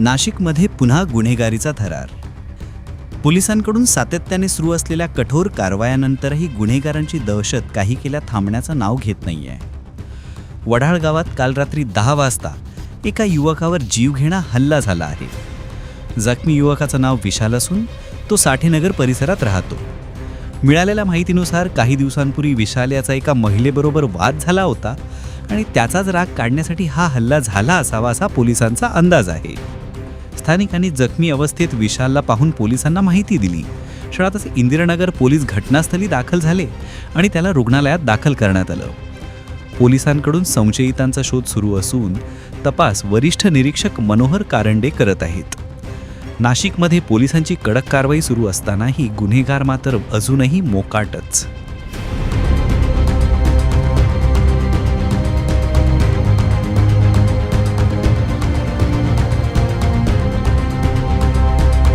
नाशिकमध्ये पुन्हा गुन्हेगारीचा थरार. पोलिसांकडून सातत्याने सुरू असलेल्या कठोर कारवायानंतरही गुन्हेगारांची दहशत काही केल्या थांबण्याचं नाव घेत नाही आहे वढाळ गावात काल रात्री दहा वाजता एका युवकावर जीवघेणा हल्ला झाला आहे. जखमी युवकाचं नाव विशाल असून तो साठेनगर परिसरात राहतो. मिळालेल्या माहितीनुसार काही दिवसांपूर्वी विशाल याचा एका महिलेबरोबर वाद झाला होता आणि त्याचाच राग काढण्यासाठी हा हल्ला झाला असावा असा पोलिसांचा अंदाज आहे. स्थानिकांनी जखमी अवस्थेत विशालला पाहून पोलिसांना माहिती दिली. क्षणातच इंदिरानगर पोलीस घटनास्थळी दाखल झाले आणि त्याला रुग्णालयात दाखल करण्यात आलं. पोलिसांकडून संशयितांचा शोध सुरू असून तपास वरिष्ठ निरीक्षक मनोहर कारंडे करत आहेत. नाशिकमध्ये पोलिसांची कडक कारवाई सुरू असतानाही गुन्हेगार मात्र अजूनही मोकाटच.